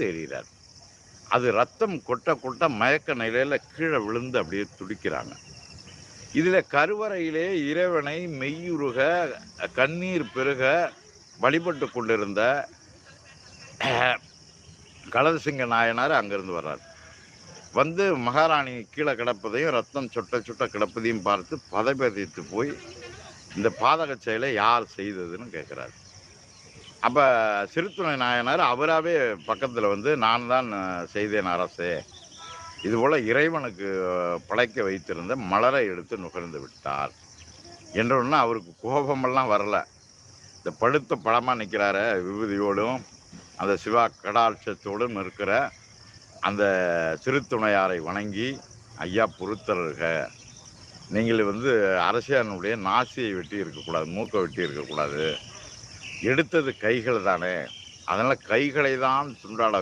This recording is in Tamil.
தெரிகிறார் அது ரத்தம் கொட்ட கொட்ட மயக்க நிலையில் கீழே விழுந்து அப்படியே துடிக்கிறாங்க. இதில் கருவறையிலே இறைவனை மெய்யுருக கண்ணீர் பெருக வழிபட்டு கொண்டிருந்த கலதசிங்க நாயனார் அங்கிருந்து வர்றார். வந்து மகாராணி கீழே கிடப்பதையும் ரத்தம் சொட்ட சொட்ட கிடப்பதையும் பார்த்து பதபதித்து போய் இந்த பாதக செயலை யார் செய்ததுன்னு கேட்குறாரு. அப்போ சிறுத்துணை நாயனார் அவராகவே பக்கத்தில் வந்து நான் தான் செய்தேன் அரசே. இதுபோல் இறைவனுக்கு பழைக்க வைத்திருந்த மலரை எடுத்து நுகர்ந்து விட்டார். என்றொன்னா அவருக்கு கோபமெல்லாம் வரல. இந்த பழுத்த பழமாக நிற்கிறார விபூதியோடும் அந்த சிவா கடாட்சத்தோடும் இருக்கிற அந்த சிறுத்துணையாரை வணங்கி ஐயா பொறுத்தருக நீங்கள் வந்து அரசியனுடைய நாசியை வெட்டி இருக்கக்கூடாது மூக்கை வெட்டி இருக்கக்கூடாது. எடுத்தது கைகள் தானே அதனால் கைகளை தான் துண்டாட